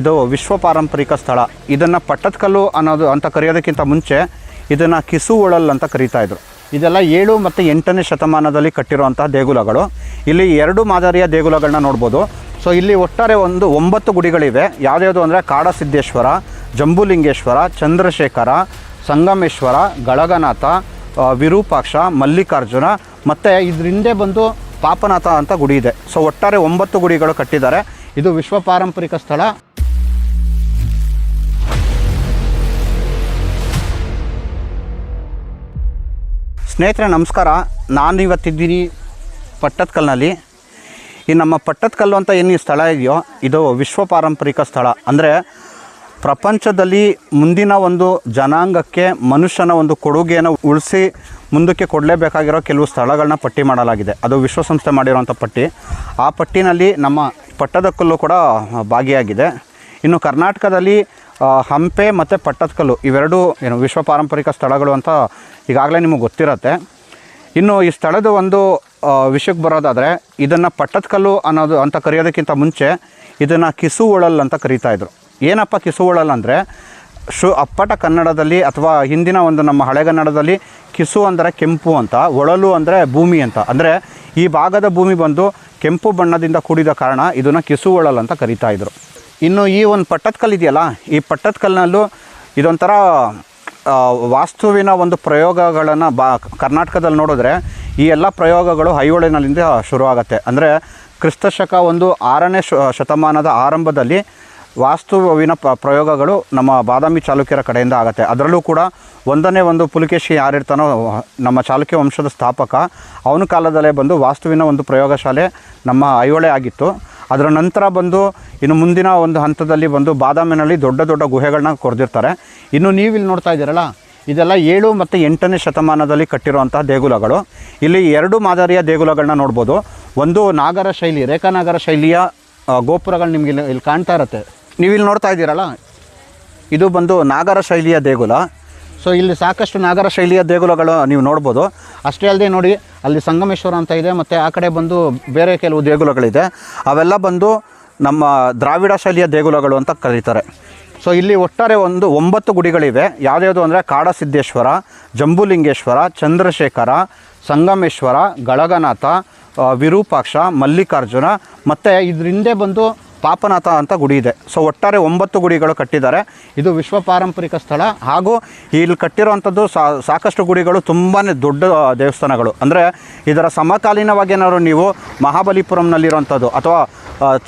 ಇದು ವಿಶ್ವ ಪಾರಂಪರಿಕ ಸ್ಥಳ. ಇದನ್ನು ಪಟ್ಟದಕಲ್ಲು ಅನ್ನೋದು ಅಂತ ಕರೆಯೋದಕ್ಕಿಂತ ಮುಂಚೆ ಇದನ್ನು ಕಿಸುವಳಲ್ ಅಂತ ಕರೀತಾ ಇದ್ರು. ಇದೆಲ್ಲ ಏಳು ಮತ್ತು ಎಂಟನೇ ಶತಮಾನದಲ್ಲಿ ಕಟ್ಟಿರುವಂಥ ದೇಗುಲಗಳು. ಇಲ್ಲಿ ಎರಡು ಮಾದರಿಯ ದೇಗುಲಗಳನ್ನ ನೋಡ್ಬೋದು. ಸೊ ಇಲ್ಲಿ ಒಟ್ಟಾರೆ ಒಂದು ಒಂಬತ್ತು ಗುಡಿಗಳಿವೆ. ಯಾವ್ದ್ಯಾವುದು ಅಂದರೆ ಕಾಡಸಿದ್ದೇಶ್ವರ, ಜಂಬುಲಿಂಗೇಶ್ವರ, ಚಂದ್ರಶೇಖರ, ಸಂಗಮೇಶ್ವರ, ಗಳಗನಾಥ ವಿರೂಪಾಕ್ಷ, ಮಲ್ಲಿಕಾರ್ಜುನ ಮತ್ತು ಇದ್ರ ಹಿಂದೆ ಬಂದು ಪಾಪನಾಥ ಅಂತ ಗುಡಿ ಇದೆ. ಸೊ ಒಟ್ಟಾರೆ ಒಂಬತ್ತು ಗುಡಿಗಳು ಕಟ್ಟಿದ್ದಾರೆ. ಇದು ವಿಶ್ವ ಪಾರಂಪರಿಕ ಸ್ಥಳ. ಸ್ನೇಹಿತರೆ, ನಮಸ್ಕಾರ. ನಾನು ಇವತ್ತಿದ್ದೀನಿ ಪಟ್ಟದಕಲ್ನಲ್ಲಿ ಈ ನಮ್ಮ ಪಟ್ಟದಕಲ್ಲು ಅಂತ ಏನು ಸ್ಥಳ ಇದೆಯೋ, ಇದು ವಿಶ್ವ ಪಾರಂಪರಿಕ ಸ್ಥಳ. ಅಂದರೆ ಪ್ರಪಂಚದಲ್ಲಿ ಮುಂದಿನ ಒಂದು ಜನಾಂಗಕ್ಕೆ ಮನುಷ್ಯನ ಒಂದು ಕೊಡುಗೆಯನ್ನು ಉಳಿಸಿ ಮುಂದಕ್ಕೆ ಕೊಡಲೇಬೇಕಾಗಿರೋ ಕೆಲವು ಸ್ಥಳಗಳನ್ನ ಪಟ್ಟಿ ಮಾಡಲಾಗಿದೆ. ಅದು ವಿಶ್ವಸಂಸ್ಥೆ ಮಾಡಿರುವಂಥ ಪಟ್ಟಿ. ಆ ಪಟ್ಟಿನಲ್ಲಿ ನಮ್ಮ ಪಟ್ಟದಕಲ್ಲು ಕೂಡ ಭಾಗಿಯಾಗಿದೆ. ಇನ್ನು ಕರ್ನಾಟಕದಲ್ಲಿ ಹಂಪೆ ಮತ್ತು ಪಟ್ಟದಕಲ್ಲು ಇವೆರಡೂ ಏನು ವಿಶ್ವ ಪಾರಂಪರಿಕ ಸ್ಥಳಗಳು ಅಂತ ಈಗಾಗಲೇ ನಿಮಗೆ ಗೊತ್ತಿರತ್ತೆ. ಇನ್ನು ಈ ಸ್ಥಳದ ಒಂದು ವಿಷಯಕ್ಕೆ ಬರೋದಾದರೆ ಇದನ್ನು ಪಟ್ಟದಕಲ್ಲು ಅನ್ನೋದು ಅಂತ ಕರೆಯೋದಕ್ಕಿಂತ ಮುಂಚೆ ಇದನ್ನು ಕಿಸುವಳಲ್ ಅಂತ ಕರೀತಾಯಿದ್ರು ಏನಪ್ಪ ಕಿಸುವಳಲ್ ಅಂದರೆ ಶು, ಅಪ್ಪಟ ಕನ್ನಡದಲ್ಲಿ ಅಥವಾ ಹಿಂದಿನ ಒಂದು ನಮ್ಮ ಹಳೆಗನ್ನಡದಲ್ಲಿ ಕಿಸು ಅಂದರೆ ಕೆಂಪು ಅಂತ, ಒಳಲು ಅಂದರೆ ಭೂಮಿ ಅಂತ. ಅಂದರೆ ಈ ಭಾಗದ ಭೂಮಿ ಬಂದು ಕೆಂಪು ಬಣ್ಣದಿಂದ ಕೂಡಿದ ಕಾರಣ ಇದನ್ನು ಕಿಸುವಳಲ್ ಅಂತ ಕರೀತಾ ಇದ್ರು. ಇನ್ನು ಈ ಒಂದು ಪಟ್ಟದಕಲ್ಲು ಇದೆಯಲ್ಲ, ಈ ಪಟ್ಟದಕಲ್ಲಿನಲ್ಲೂ ಇದೊಂಥರ ವಾಸ್ತುವಿನ ಒಂದು ಪ್ರಯೋಗಗಳನ್ನು ಬಾ, ಕರ್ನಾಟಕದಲ್ಲಿ ನೋಡಿದ್ರೆ ಈ ಎಲ್ಲ ಪ್ರಯೋಗಗಳು ಐಹೊಳೆನಲ್ಲಿಂದ ಶುರುವಾಗತ್ತೆ. ಅಂದರೆ ಕ್ರಿಸ್ತಶಕ ಒಂದು ಆರನೇ ಶತಮಾನದ ಆರಂಭದಲ್ಲಿ ವಾಸ್ತುವಿನ ಪ, ಪ್ರಯೋಗಗಳು ನಮ್ಮ ಬಾದಾಮಿ ಚಾಲುಕ್ಯರ ಕಡೆಯಿಂದ ಆಗುತ್ತೆ. ಅದರಲ್ಲೂ ಕೂಡ ಒಂದನೇ ಒಂದು ಪುಲಿಕೇಶಿ ಯಾರಿರ್ತಾನೋ, ನಮ್ಮ ಚಾಲುಕ್ಯ ವಂಶದ ಸ್ಥಾಪಕ, ಅವನ ಕಾಲದಲ್ಲೇ ಬಂದು ವಾಸ್ತುವಿನ ಒಂದು ಪ್ರಯೋಗಶಾಲೆ ನಮ್ಮ ಐಹೊಳೆ ಆಗಿತ್ತು. ಅದರ ನಂತರ ಬಂದು ಇನ್ನು ಮುಂದಿನ ಒಂದು ಹಂತದಲ್ಲಿ ಬಂದು ಬಾದಾಮಿನಲ್ಲಿ ದೊಡ್ಡ ದೊಡ್ಡ ಗುಹೆಗಳನ್ನ ಕೊರೆದಿರ್ತಾರೆ. ಇನ್ನು ನೀವು ಇಲ್ಲಿ ನೋಡ್ತಾ ಇದ್ದೀರಲ್ಲ, ಇದೆಲ್ಲ ಏಳು ಮತ್ತು ಎಂಟನೇ ಶತಮಾನದಲ್ಲಿ ಕಟ್ಟಿರುವಂತಹ ದೇಗುಲಗಳು. ಇಲ್ಲಿ ಎರಡು ಮಾದರಿಯ ದೇಗುಲಗಳನ್ನ ನೋಡ್ಬೋದು. ಒಂದು ನಾಗರ ಶೈಲಿ, ರೇಖಾನಾಗರ ಶೈಲಿಯ ಗೋಪುರಗಳು ನಿಮಗೆ ಇಲ್ಲಿ ಇಲ್ಲಿ ಕಾಣ್ತಾ ಇರುತ್ತೆ. ನೀವು ಇಲ್ಲಿ ನೋಡ್ತಾ ಇದ್ದೀರಲ್ಲ, ಇದು ಬಂದು ನಾಗರ ಶೈಲಿಯ ದೇಗುಲ. ಸೊ ಇಲ್ಲಿ ಸಾಕಷ್ಟು ನಾಗರ ಶೈಲಿಯ ದೇಗುಲಗಳು ನೀವು ನೋಡ್ಬೋದು. ಅಷ್ಟೇ ಅಲ್ಲದೆ ನೋಡಿ ಅಲ್ಲಿ ಸಂಗಮೇಶ್ವರ ಅಂತ ಇದೆ, ಮತ್ತು ಆ ಕಡೆ ಬಂದು ಬೇರೆ ಕೆಲವು ದೇಗುಲಗಳಿದೆ. ಅವೆಲ್ಲ ಬಂದು ನಮ್ಮ ದ್ರಾವಿಡ ಶೈಲಿಯ ದೇಗುಲಗಳು ಅಂತ ಕರೀತಾರೆ. ಸೊ ಇಲ್ಲಿ ಒಟ್ಟಾರೆ ಒಂದು ಒಂಬತ್ತು ಗುಡಿಗಳಿವೆ. ಯಾವ್ದ್ಯಾವುದು ಅಂದರೆ ಕಾಡಸಿದ್ದೇಶ್ವರ, ಜಂಬುಲಿಂಗೇಶ್ವರ, ಚಂದ್ರಶೇಖರ, ಸಂಗಮೇಶ್ವರ, ಗಳಗನಾಥ ವಿರೂಪಾಕ್ಷ, ಮಲ್ಲಿಕಾರ್ಜುನ, ಮತ್ತು ಇದ್ರ ಹಿಂದೆ ಬಂದು ಪಾಪನಾಥ ಅಂತ ಗುಡಿ ಇದೆ. ಸೊ ಒಟ್ಟಾರೆ ಒಂಬತ್ತು ಗುಡಿಗಳು ಕಟ್ಟಿದ್ದಾರೆ. ಇದು ವಿಶ್ವ ಪಾರಂಪರಿಕ ಸ್ಥಳ. ಹಾಗೂ ಇಲ್ಲಿ ಕಟ್ಟಿರುವಂಥದ್ದು ಸಾಕಷ್ಟು ಗುಡಿಗಳು ತುಂಬಾ ದೊಡ್ಡ ದೇವಸ್ಥಾನಗಳು. ಅಂದರೆ ಇದರ ಸಮಕಾಲೀನವಾಗಿ ಏನಾದ್ರು ನೀವು ಮಹಾಬಲಿಪುರಂನಲ್ಲಿರುವಂಥದ್ದು ಅಥವಾ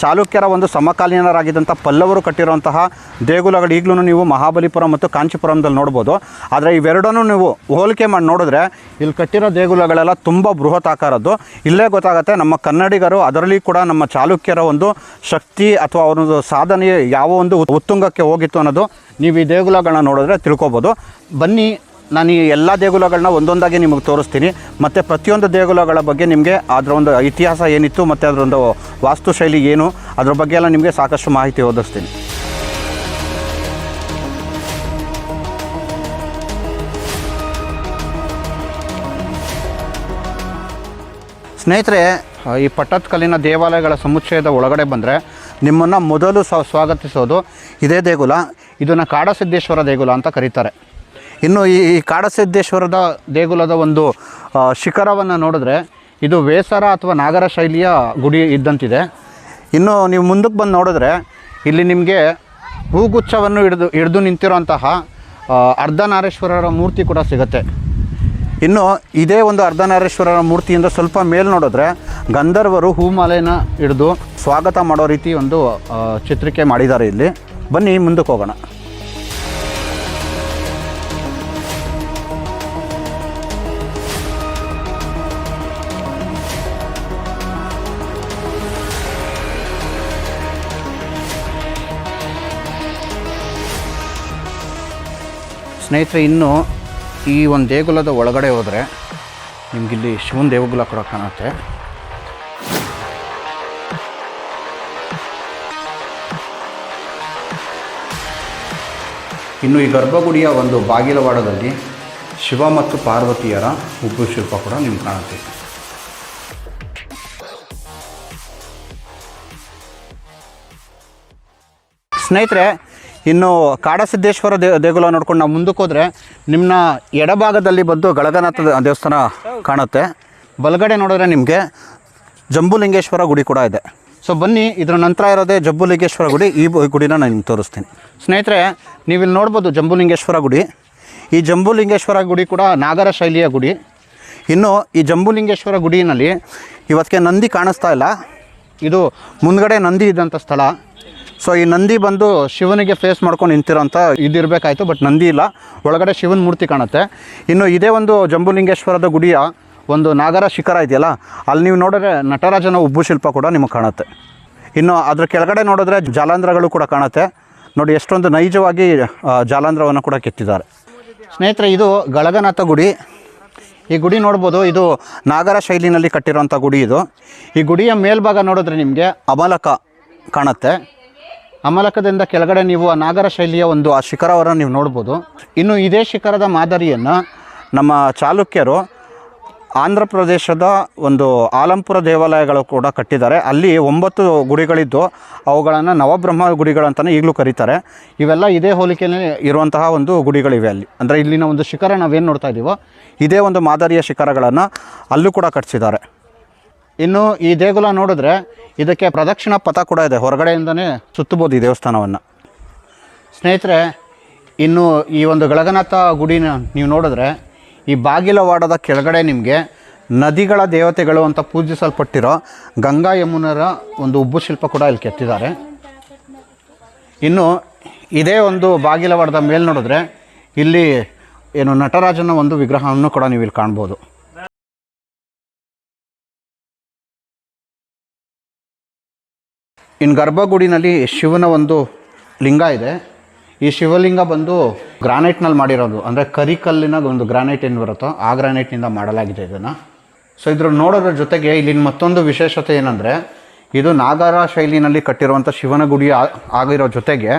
ಚಾಲುಕ್ಯರ ಒಂದು ಸಮಕಾಲೀನರಾಗಿದ್ದಂಥ ಪಲ್ಲವರು ಕಟ್ಟಿರುವಂತಹ ದೇಗುಲಗಳು ಈಗಲೂ ನೀವು ಮಹಾಬಲಿಪುರ ಮತ್ತು ಕಾಂಚೀಪುರಂದಲ್ಲಿ ನೋಡ್ಬೋದು. ಆದರೆ ಇವೆರಡನ್ನೂ ನೀವು ಹೋಲಿಕೆ ಮಾಡಿ ನೋಡಿದ್ರೆ ಇಲ್ಲಿ ಕಟ್ಟಿರೋ ದೇಗುಲಗಳೆಲ್ಲ ತುಂಬ ಬೃಹತ್ ಆಕಾರದ್ದು. ಇಲ್ಲೇ ಗೊತ್ತಾಗುತ್ತೆ ನಮ್ಮ ಕನ್ನಡಿಗರು ಅದರಲ್ಲಿ ಕೂಡ ನಮ್ಮ ಚಾಲುಕ್ಯರ ಒಂದು ಶಕ್ತಿ ಅಥವಾ ಅವರೊಂದು ಸಾಧನೆ ಯಾವ ಒಂದು ಉತ್- ಉತ್ತುಂಗಕ್ಕೆ ಹೋಗಿತ್ತು ಅನ್ನೋದು ನೀವು ಈ ದೇಗುಲಗಳನ್ನ ನೋಡಿದ್ರೆ ತಿಳ್ಕೊಬೋದು. ಬನ್ನಿ ನಾನು ಈ ಎಲ್ಲ ದೇಗುಲಗಳನ್ನ ಒಂದೊಂದಾಗಿ ನಿಮಗೆ ತೋರಿಸ್ತೀನಿ. ಮತ್ತು ಪ್ರತಿಯೊಂದು ದೇಗುಲಗಳ ಬಗ್ಗೆ ನಿಮಗೆ ಅದರ ಒಂದು ಇತಿಹಾಸ ಏನಿತ್ತು, ಮತ್ತು ಅದರೊಂದು ವಾಸ್ತುಶೈಲಿ ಏನು, ಅದ್ರ ಬಗ್ಗೆ ಎಲ್ಲ ನಿಮಗೆ ಸಾಕಷ್ಟು ಮಾಹಿತಿ ಓದಿಸ್ತೀನಿ ಸ್ನೇಹಿತರೆ, ಈ ಪಟ್ಟದಕಲ್ಲಿನ ದೇವಾಲಯಗಳ ಸಮುಚ್ಚಯದ ಒಳಗಡೆ ಬಂದರೆ ನಿಮ್ಮನ್ನು ಮೊದಲು ಸ್ವಾಗತಿಸೋದು ಇದೇ ದೇಗುಲ. ಇದನ್ನು ಕಾಡಸಿದ್ದೇಶ್ವರ ದೇಗುಲ ಅಂತ ಕರೀತಾರೆ. ಇನ್ನು ಈ ಕಾಡಸಿದ್ದೇಶ್ವರದ ದೇಗುಲದ ಒಂದು ಶಿಖರವನ್ನು ನೋಡಿದ್ರೆ ಇದು ವೇಸರ ಅಥವಾ ನಾಗರ ಶೈಲಿಯ ಗುಡಿ ಇದ್ದಂತಿದೆ. ಇನ್ನು ನೀವು ಮುಂದಕ್ಕೆ ಬಂದು ನೋಡಿದ್ರೆ ಇಲ್ಲಿ ನಿಮಗೆ ಹೂಗುಚ್ಛವನ್ನು ಹಿಡಿದು ಹಿಡಿದು ನಿಂತಿರುವಂತಹ ಅರ್ಧನಾರೇಶ್ವರರ ಮೂರ್ತಿ ಕೂಡ ಸಿಗುತ್ತೆ. ಇನ್ನು ಇದೇ ಒಂದು ಅರ್ಧನಾರೇಶ್ವರರ ಮೂರ್ತಿಯಿಂದ ಸ್ವಲ್ಪ ಮೇಲ್ ನೋಡಿದ್ರೆ ಗಂಧರ್ವರು ಹೂಮಾಲೆನ ಹಿಡಿದು ಸ್ವಾಗತ ಮಾಡೋ ರೀತಿ ಒಂದು ಚಿತ್ರಿಕೆ ಮಾಡಿದ್ದಾರೆ ಇಲ್ಲಿ. ಬನ್ನಿ ಮುಂದಕ್ಕೆ ಹೋಗೋಣ. ಸ್ನೇಹಿತರೆ, ಇನ್ನು ಈ ಒಂದು ದೇಗುಲದ ಒಳಗಡೆ ಹೋದರೆ ನಿಮಗಿಲ್ಲಿ ಶಿವನ ದೇಗುಲ ಕೂಡ ಕಾಣುತ್ತೆ. ಇನ್ನು ಈ ಗರ್ಭಗುಡಿಯ ಒಂದು ಬಾಗಿಲವಾಡದಲ್ಲಿ ಶಿವ ಮತ್ತು ಪಾರ್ವತಿಯರ ಉಬ್ಬು ಶಿಲ್ಪ ಕೂಡ ನಿಮ್ಗೆ ಕಾಣುತ್ತೆ. ಸ್ನೇಹಿತರೆ ಇನ್ನು ಕಾಡಸಿದ್ದೇಶ್ವರ ದೇ, ದೇಗುಲ ನೋಡ್ಕೊಂಡು ನಾವು ಮುಂದಕ್ಕೆ ಹೋದರೆ ನಿಮ್ಮನ್ನ ಎಡಭಾಗದಲ್ಲಿ ಬಂದು ಗಳಗನಾಥ ದೇವಸ್ಥಾನ ಕಾಣುತ್ತೆ. ಬಲಗಡೆ ನೋಡಿದ್ರೆ ನಿಮಗೆ ಜಂಬುಲಿಂಗೇಶ್ವರ ಗುಡಿ ಕೂಡ ಇದೆ. ಸೊ ಬನ್ನಿ, ಇದರ ನಂತರ ಇರೋದೇ ಜಂಬುಲಿಂಗೇಶ್ವರ ಗುಡಿ. ಈ ಗುಡಿನ ನಾನು ನಿಮ್ಗೆ ತೋರಿಸ್ತೀನಿ. ಸ್ನೇಹಿತರೆ, ನೀವಿಲ್ಲಿ ನೋಡ್ಬೋದು ಜಂಬುಲಿಂಗೇಶ್ವರ ಗುಡಿ. ಈ ಜಂಬುಲಿಂಗೇಶ್ವರ ಗುಡಿ ಕೂಡ ನಾಗರ ಶೈಲಿಯ ಗುಡಿ. ಇನ್ನು ಈ ಜಂಬುಲಿಂಗೇಶ್ವರ ಗುಡಿನಲ್ಲಿ ಇವತ್ತಿಗೆ ನಂದಿ ಕಾಣಿಸ್ತಾ ಇಲ್ಲ. ಇದು ಮುಂದ್ಗಡೆ ನಂದಿ ಇದ್ದಂಥ ಸ್ಥಳ. ಸೊ ಈ ನಂದಿ ಬಂದು ಶಿವನಿಗೆ ಫೇಸ್ ಮಾಡ್ಕೊಂಡು ನಿಂತಿರೋಂಥ ಇದಿರಬೇಕಾಯ್ತು ಬಟ್ ನಂದಿ ಇಲ್ಲ. ಒಳಗಡೆ ಶಿವನ ಮೂರ್ತಿ ಕಾಣುತ್ತೆ. ಇನ್ನು ಇದೇ ಒಂದು ಜಂಬುಲಿಂಗೇಶ್ವರದ ಗುಡಿಯ ಒಂದು ನಾಗರ ಶಿಖರ ಇದೆಯಲ್ಲ, ಅಲ್ಲಿ ನೀವು ನೋಡಿದ್ರೆ ನಟರಾಜನ ಉಬ್ಬು ಶಿಲ್ಪ ಕೂಡ ನಿಮಗೆ ಕಾಣುತ್ತೆ. ಇನ್ನು ಅದ್ರ ಕೆಳಗಡೆ ನೋಡಿದ್ರೆ ಜಾಲಾಂಧ್ರಗಳು ಕೂಡ ಕಾಣುತ್ತೆ. ನೋಡಿ, ಎಷ್ಟೊಂದು ನೈಜವಾಗಿ ಜಾಲಾಂಧ್ರವನ್ನು ಕೂಡ ಕೆತ್ತಿದ್ದಾರೆ. ಸ್ನೇಹಿತರೆ, ಇದು ಗಳಗನಾಥ ಗುಡಿ. ಈ ಗುಡಿ ನೋಡ್ಬೋದು, ಇದು ನಾಗರ ಶೈಲಿನಲ್ಲಿ ಕಟ್ಟಿರುವಂಥ ಗುಡಿ ಇದು. ಈ ಗುಡಿಯ ಮೇಲ್ಭಾಗ ನೋಡಿದ್ರೆ ನಿಮಗೆ ಅಮಲಕ ಕಾಣುತ್ತೆ. ಅಮಲಕದಿಂದ ಕೆಳಗಡೆ ನೀವು ಆ ನಾಗರ ಶೈಲಿಯ ಒಂದು ಆ ಶಿಖರವನ್ನು ನೀವು ನೋಡ್ಬೋದು. ಇನ್ನು ಇದೇ ಶಿಖರದ ಮಾದರಿಯನ್ನು ನಮ್ಮ ಚಾಲುಕ್ಯರು ಆಂಧ್ರ ಪ್ರದೇಶದ ಒಂದು ಆಲಂಪುರ ದೇವಾಲಯಗಳು ಕೂಡ ಕಟ್ಟಿದ್ದಾರೆ. ಅಲ್ಲಿ ಒಂಬತ್ತು ಗುಡಿಗಳಿದ್ದು, ಅವುಗಳನ್ನು ನವಬ್ರಹ್ಮ ಗುಡಿಗಳು ಅಂತಲೇ ಈಗಲೂ ಕರೀತಾರೆ. ಇವೆಲ್ಲ ಇದೇ ಹೋಲಿಕೆಯಲ್ಲಿ ಇರುವಂತಹ ಒಂದು ಗುಡಿಗಳಿವೆ ಅಲ್ಲಿ. ಅಂದರೆ ಇಲ್ಲಿನ ಒಂದು ಶಿಖರ ನಾವೇನು ನೋಡ್ತಾ ಇದ್ದೀವೋ ಇದೇ ಒಂದು ಮಾದರಿಯ ಶಿಖರಗಳನ್ನು ಅಲ್ಲೂ ಕೂಡ ಕಟ್ಟಿಸಿದ್ದಾರೆ ಇನ್ನು ಈ ದೇಗುಲ ನೋಡಿದ್ರೆ ಇದಕ್ಕೆ ಪ್ರದಕ್ಷಿಣ ಪಥ ಕೂಡ ಇದೆ. ಹೊರಗಡೆಯಿಂದನೇ ಸುತ್ತಬೋದು ಈ ದೇವಸ್ಥಾನವನ್ನು. ಸ್ನೇಹಿತರೆ, ಇನ್ನು ಈ ಒಂದು ಗಳಗನಾಥ ಗುಡಿನ ನೀವು ನೋಡಿದ್ರೆ ಈ ಬಾಗಿಲವಾಡದ ಕೆಳಗಡೆ ನಿಮಗೆ ನದಿಗಳ ದೇವತೆಗಳು ಅಂತ ಪೂಜಿಸಲ್ಪಟ್ಟಿರೋ ಗಂಗಾ ಯಮುನರ ಒಂದು ಉಬ್ಬು ಶಿಲ್ಪ ಕೂಡ ಇಲ್ಲಿ ಕೆತ್ತಿದ್ದಾರೆ. ಇನ್ನು ಇದೇ ಒಂದು ಬಾಗಿಲವಾಡದ ಮೇಲೆ ನೋಡಿದ್ರೆ ಇಲ್ಲಿ ಏನು ನಟರಾಜನ ಒಂದು ವಿಗ್ರಹವನ್ನು ಕೂಡ ನೀವು ಇಲ್ಲಿ ಕಾಣ್ಬೋದು. ಇನ್ನು ಗರ್ಭಗುಡಿನಲ್ಲಿ ಶಿವನ ಒಂದು ಲಿಂಗ ಇದೆ. ಈ ಶಿವಲಿಂಗ ಬಂದು ಗ್ರಾನೈಟ್ನಲ್ಲಿ ಮಾಡಿರೋದು. ಅಂದರೆ ಕರಿಕಲ್ಲಿನ ಒಂದು ಗ್ರಾನೈಟ್ ಏನು ಬರುತ್ತೋ ಆ ಗ್ರಾನೈಟ್ನಿಂದ ಮಾಡಲಾಗಿದೆ ಇದನ್ನು. ಸೊ ಇದ್ರ ನೋಡೋದ್ರ ಜೊತೆಗೆ ಇಲ್ಲಿನ ಮತ್ತೊಂದು ವಿಶೇಷತೆ ಏನಂದರೆ, ಇದು ನಾಗರ ಶೈಲಿನಲ್ಲಿ ಕಟ್ಟಿರುವಂಥ ಶಿವನ ಗುಡಿ ಆಗಿರೋ ಜೊತೆಗೆ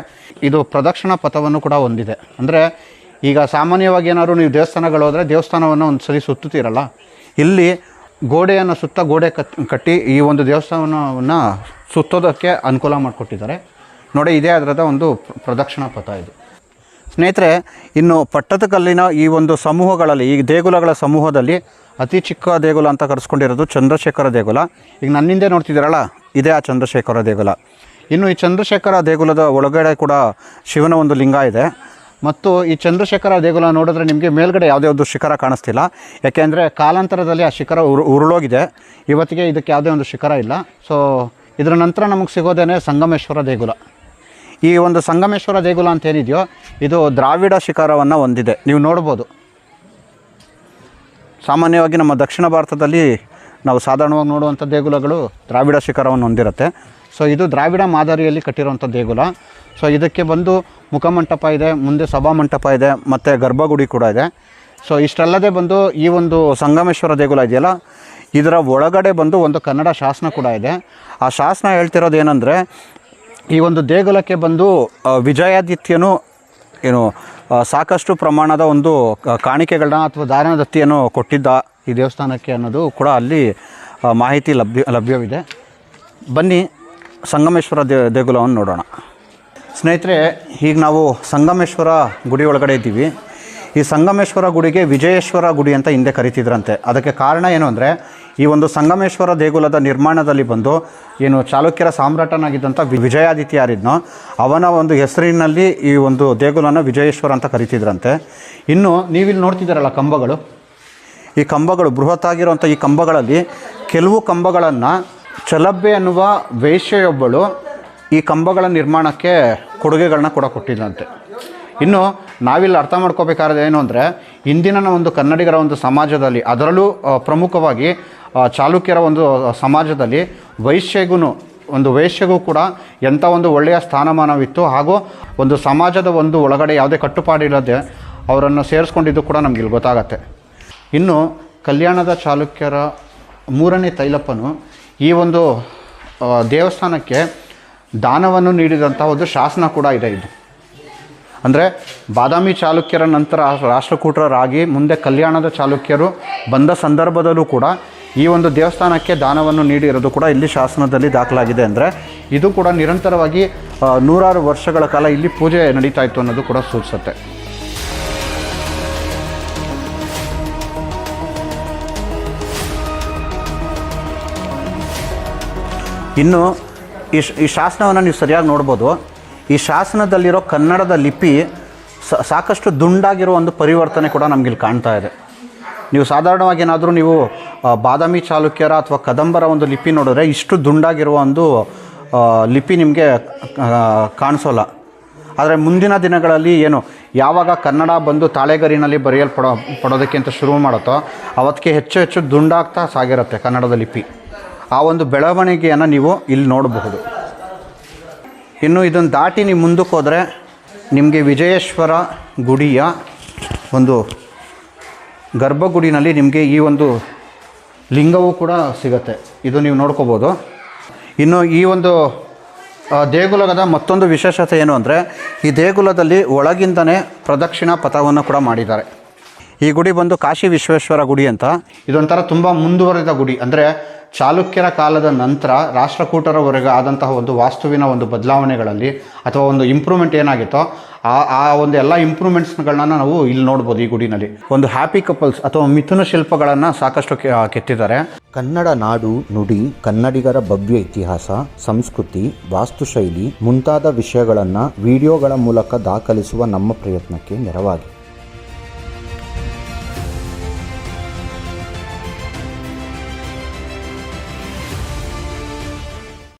ಇದು ಪ್ರದಕ್ಷಿಣಾ ಪಥವನ್ನು ಕೂಡ ಹೊಂದಿದೆ. ಅಂದರೆ ಈಗ ಸಾಮಾನ್ಯವಾಗಿ ಏನಾದ್ರು ನೀವು ದೇವಸ್ಥಾನಗಳು ಹೋದರೆ ದೇವಸ್ಥಾನವನ್ನು ಒಂದು ಸರಿ ಸುತ್ತುತ್ತೀರಲ್ಲ, ಇಲ್ಲಿ ಗೋಡೆಯನ್ನು ಸುತ್ತ ಗೋಡೆ ಕತ್, ಕಟ್ಟಿ ಈ ಒಂದು ದೇವಸ್ಥಾನವನ್ನು ಸುತ್ತೋದಕ್ಕೆ ಅನುಕೂಲ ಮಾಡಿಕೊಟ್ಟಿದ್ದಾರೆ. ನೋಡಿ, ಇದೇ ಅದರದ ಒಂದು ಪ್ರದಕ್ಷಿಣಾ ಪಥ ಇದು. ಸ್ನೇಹಿತರೆ, ಇನ್ನು ಪಟ್ಟದಕಲ್ಲಿನ ಈ ಒಂದು ಸಮೂಹಗಳಲ್ಲಿ, ಈ ದೇಗುಲಗಳ ಸಮೂಹದಲ್ಲಿ ಅತಿ ಚಿಕ್ಕ ದೇಗುಲ ಅಂತ ಕರೆಸ್ಕೊಂಡಿರೋದು ಚಂದ್ರಶೇಖರ ದೇಗುಲ. ಈಗ ನನ್ನಿಂದೆ ನೋಡ್ತಿದ್ದೀರಲ್ಲ, ಇದೇ ಆ ಚಂದ್ರಶೇಖರ ದೇಗುಲ. ಇನ್ನು ಈ ಚಂದ್ರಶೇಖರ ದೇಗುಲದ ಒಳಗಡೆ ಕೂಡ ಶಿವನ ಒಂದು ಲಿಂಗ ಇದೆ. ಮತ್ತು ಈ ಚಂದ್ರಶೇಖರ ದೇಗುಲ ನೋಡಿದ್ರೆ ನಿಮಗೆ ಮೇಲ್ಗಡೆ ಯಾವುದೇ ಒಂದು ಶಿಖರ ಕಾಣಿಸ್ತಿಲ್ಲ. ಯಾಕೆಂದರೆ ಕಾಲಾಂತರದಲ್ಲಿ ಆ ಶಿಖರ ಉರು, ಉರುಳೋಗಿದೆ. ಇವತ್ತಿಗೆ ಇದಕ್ಕೆ ಯಾವುದೇ ಒಂದು ಶಿಖರ ಇಲ್ಲ. ಸೊ ಇದರ ನಂತರ ನಮಗೆ ಸಿಗೋದೇನೆ ಸಂಗಮೇಶ್ವರ ದೇಗುಲ. ಈ ಒಂದು ಸಂಗಮೇಶ್ವರ ದೇಗುಲ ಅಂತ ಏನಿದೆಯೋ, ಇದು ದ್ರಾವಿಡ ಶಿಖರವನ್ನು ಹೊಂದಿದೆ. ನೀವು ನೋಡ್ಬೋದು. ಸಾಮಾನ್ಯವಾಗಿ ನಮ್ಮ ದಕ್ಷಿಣ ಭಾರತದಲ್ಲಿ ನಾವು ಸಾಧಾರಣವಾಗಿ ನೋಡುವಂಥ ದೇಗುಲಗಳು ದ್ರಾವಿಡ ಶಿಖರವನ್ನು ಹೊಂದಿರುತ್ತೆ. ಸೊ ಇದು ದ್ರಾವಿಡ ಮಾದರಿಯಲ್ಲಿ ಕಟ್ಟಿರುವಂಥ ದೇಗುಲ. ಸೊ ಇದಕ್ಕೆ ಬಂದು ಮುಖಮಂಟಪ ಇದೆ, ಮುಂದೆ ಸಭಾಮಂಟಪ ಇದೆ, ಮತ್ತು ಗರ್ಭಗುಡಿ ಕೂಡ ಇದೆ. ಸೊ ಇಷ್ಟಲ್ಲದೆ ಬಂದು ಈ ಒಂದು ಸಂಗಮೇಶ್ವರ ದೇಗುಲ ಇದೆಯಲ್ಲ, ಇದರ ಒಳಗಡೆ ಬಂದು ಒಂದು ಕನ್ನಡ ಶಾಸನ ಕೂಡ ಇದೆ. ಆ ಶಾಸನ ಹೇಳ್ತಿರೋದು ಏನಂದರೆ, ಈ ಒಂದು ದೇಗುಲಕ್ಕೆ ಬಂದು ವಿಜಯಾದಿತ್ಯನು ಏನು ಸಾಕಷ್ಟು ಪ್ರಮಾಣದ ಒಂದು ಕಾಣಿಕೆಗಳನ್ನ ಅಥವಾ ದಾರಿನ ದತ್ತಿಯನ್ನು ಕೊಟ್ಟಿದ್ದ ಈ ದೇವಸ್ಥಾನಕ್ಕೆ ಅನ್ನೋದು ಕೂಡ ಅಲ್ಲಿ ಮಾಹಿತಿ ಲಭ್ಯ, ಲಭ್ಯವಿದೆ. ಬನ್ನಿ, ಸಂಗಮೇಶ್ವರ ದೇಗುಲವನ್ನು ನೋಡೋಣ. ಸ್ನೇಹಿತರೆ, ಈಗ ನಾವು ಸಂಗಮೇಶ್ವರ ಗುಡಿ ಒಳಗಡೆ ಇದ್ದೀವಿ. ಈ ಸಂಗಮೇಶ್ವರ ಗುಡಿಗೆ ವಿಜಯೇಶ್ವರ ಗುಡಿ ಅಂತ ಹಿಂದೆ ಕರಿತಿದ್ರಂತೆ. ಅದಕ್ಕೆ ಕಾರಣ ಏನು ಅಂದರೆ, ಈ ಒಂದು ಸಂಗಮೇಶ್ವರ ದೇಗುಲದ ನಿರ್ಮಾಣದಲ್ಲಿ ಬಂದು ಏನು ಚಾಲುಕ್ಯರ ಸಾಮ್ರಾಟನಾಗಿದ್ದಂಥ ವಿ- ವಿಜಯಾದಿತ್ಯ ಯಾರಿದ್ನೋ ಅವನ ಒಂದು ಹೆಸರಿನಲ್ಲಿ ಈ ಒಂದು ದೇಗುಲನ ವಿಜಯೇಶ್ವರ ಅಂತ ಕರಿತಿದ್ರಂತೆ. ಇನ್ನು ನೀವಿಲ್ಲಿ ನೋಡ್ತಿದ್ದೀರಲ್ಲ ಕಂಬಗಳು. ಈ ಕಂಬಗಳು, ಬೃಹತ್ತಾಗಿರುವಂಥ ಈ ಕಂಬಗಳಲ್ಲಿ ಕೆಲವು ಕಂಬಗಳನ್ನು ಚಲಬ್ಬೆ ಅನ್ನುವ ವೇಶ್ಯೆಯೊಬ್ಬಳು ಈ ಕಂಬಗಳ ನಿರ್ಮಾಣಕ್ಕೆ ಕೊಡುಗೆಗಳನ್ನ ಕೂಡ ಕೊಟ್ಟಿದ್ದಂತೆ ಇನ್ನು ನಾವಿಲ್ಲಿ ಅರ್ಥ ಮಾಡ್ಕೋಬೇಕಾದ್ರೆ ಏನು ಅಂದರೆ, ಇಂದಿನ ಒಂದು ಕನ್ನಡಿಗರ ಒಂದು ಸಮಾಜದಲ್ಲಿ, ಅದರಲ್ಲೂ ಪ್ರಮುಖವಾಗಿ ಚಾಲುಕ್ಯರ ಒಂದು ಸಮಾಜದಲ್ಲಿ ವೈಶ್ಯಗೂ ಒಂದು ವೈಶ್ಯಗೂ ಕೂಡ ಎಂಥ ಒಂದು ಒಳ್ಳೆಯ ಸ್ಥಾನಮಾನವಿತ್ತು ಹಾಗೂ ಒಂದು ಸಮಾಜದ ಒಂದು ಒಳಗಡೆ ಯಾವುದೇ ಕಟ್ಟುಪಾಡಿಲ್ಲದೆ ಅವರನ್ನು ಸೇರಿಸ್ಕೊಂಡಿದ್ದು ಕೂಡ ನಮಗೆ ಇಲ್ಲಿ ಗೊತ್ತಾಗತ್ತೆ. ಇನ್ನು ಕಲ್ಯಾಣದ ಚಾಲುಕ್ಯರ ಮೂರನೇ ತೈಲಪ್ಪನು ಈ ಒಂದು ದೇವಸ್ಥಾನಕ್ಕೆ ದಾನವನ್ನು ನೀಡಿದಂತಹ ಒಂದು ಶಾಸನ ಕೂಡ ಇದೆ ಇದು. ಅಂದರೆ ಬಾದಾಮಿ ಚಾಲುಕ್ಯರ ನಂತರ ರಾಷ್ಟ್ರಕೂಟರಾಗಿ ಮುಂದೆ ಕಲ್ಯಾಣದ ಚಾಲುಕ್ಯರು ಬಂದ ಸಂದರ್ಭದಲ್ಲೂ ಕೂಡ ಈ ಒಂದು ದೇವಸ್ಥಾನಕ್ಕೆ ದಾನವನ್ನು ನೀಡಿರೋದು ಕೂಡ ಇಲ್ಲಿ ಶಾಸನದಲ್ಲಿ ದಾಖಲಾಗಿದೆ ಅಂದರೆ ಇದು ಕೂಡ ನಿರಂತರವಾಗಿ ನೂರಾರು ವರ್ಷಗಳ ಕಾಲ ಇಲ್ಲಿ ಪೂಜೆ ನಡೀತಾ ಇತ್ತು ಅನ್ನೋದು ಕೂಡ ಸೂಚಿಸುತ್ತೆ. ಇನ್ನು ಈ ಈ ಶಾಸನವನ್ನು ನೀವು ಸರಿಯಾಗಿ ನೋಡ್ಬೋದು. ಈ ಶಾಸನದಲ್ಲಿರೋ ಕನ್ನಡದ ಲಿಪಿ ಸಾಕಷ್ಟು ದುಂಡಾಗಿರೋ ಒಂದು ಪರಿವರ್ತನೆ ಕೂಡ ನಮಗಿಲ್ಲಿ ಕಾಣ್ತಾ ಇದೆ. ನೀವು ಸಾಧಾರಣವಾಗಿ ಏನಾದರೂ ನೀವು ಬಾದಾಮಿ ಚಾಲುಕ್ಯರ ಅಥವಾ ಕದಂಬರ ಒಂದು ಲಿಪಿ ನೋಡಿದ್ರೆ ಇಷ್ಟು ದುಂಡಾಗಿರುವ ಒಂದು ಲಿಪಿ ನಿಮಗೆ ಕಾಣಿಸೋಲ್ಲ. ಆದರೆ ಮುಂದಿನ ದಿನಗಳಲ್ಲಿ ಏನು, ಯಾವಾಗ ಕನ್ನಡ ಬಂದು ತಾಳೆಗರಿನಲ್ಲಿ ಬರೆಯಲ್ಪಡೋ ಪಡೋದಕ್ಕೆ ಅಂತ ಶುರು ಮಾಡುತ್ತೋ, ಅವತ್ತಿಗೆ ಹೆಚ್ಚು ಹೆಚ್ಚು ದುಂಡಾಗ್ತಾ ಸಾಗಿರುತ್ತೆ ಕನ್ನಡದ ಲಿಪಿ. ಆ ಒಂದು ಬೆಳವಣಿಗೆಯನ್ನು ನೀವು ಇಲ್ಲಿ ನೋಡಬಹುದು. ಇನ್ನು ಇದನ್ನು ದಾಟಿ ನೀವು ಮುಂದಕ್ಕೆ ನಿಮಗೆ ವಿಜಯೇಶ್ವರ ಗುಡಿಯ ಒಂದು ಗರ್ಭಗುಡಿನಲ್ಲಿ ನಿಮಗೆ ಈ ಒಂದು ಲಿಂಗವೂ ಕೂಡ ಸಿಗತ್ತೆ. ಇದು ನೀವು ನೋಡ್ಕೋಬೋದು. ಇನ್ನು ಈ ಒಂದು ದೇಗುಲದ ಮತ್ತೊಂದು ವಿಶೇಷತೆ ಏನು ಅಂದರೆ ಈ ದೇಗುಲದಲ್ಲಿ ಒಳಗಿಂದನೇ ಪ್ರದಕ್ಷಿಣಾ ಪಥವನ್ನು ಕೂಡ ಮಾಡಿದ್ದಾರೆ. ಈ ಗುಡಿ ಬಂದು ಕಾಶಿ ವಿಶ್ವೇಶ್ವರ ಗುಡಿ ಅಂತ. ಇದೊಂಥರ ತುಂಬ ಮುಂದುವರೆದ ಗುಡಿ. ಅಂದರೆ ಚಾಲುಕ್ಯರ ಕಾಲದ ನಂತರ ರಾಷ್ಟ್ರಕೂಟರವರೆಗೆ ಆದಂತಹ ಒಂದು ವಾಸ್ತುವಿನ ಒಂದು ಬದಲಾವಣೆಗಳಲ್ಲಿ ಅಥವಾ ಒಂದು ಇಂಪ್ರೂವ್ಮೆಂಟ್ ಏನಾಗಿತ್ತೋ ಆ ಆ ಒಂದು ಎಲ್ಲ ಇಂಪ್ರೂವ್ಮೆಂಟ್ಸ್ಗಳನ್ನ ನಾವು ಇಲ್ಲಿ ನೋಡ್ಬೋದು ಈ ಗುಡಿನಲ್ಲಿ. ಒಂದು ಹ್ಯಾಪಿ ಕಪಲ್ಸ್ ಅಥವಾ ಮಿಥುನ ಶಿಲ್ಪಗಳನ್ನು ಸಾಕಷ್ಟು ಕೆ- ಕೆತ್ತಿದ್ದಾರೆ. ಕನ್ನಡ ನಾಡು ನುಡಿ ಕನ್ನಡಿಗರ ಭವ್ಯ ಇತಿಹಾಸ ಸಂಸ್ಕೃತಿ ವಾಸ್ತುಶೈಲಿ ಮುಂತಾದ ವಿಷಯಗಳನ್ನು ವಿಡಿಯೋಗಳ ಮೂಲಕ ದಾಖಲಿಸುವ ನಮ್ಮ ಪ್ರಯತ್ನಕ್ಕೆ ನೆರವಾಗಿ.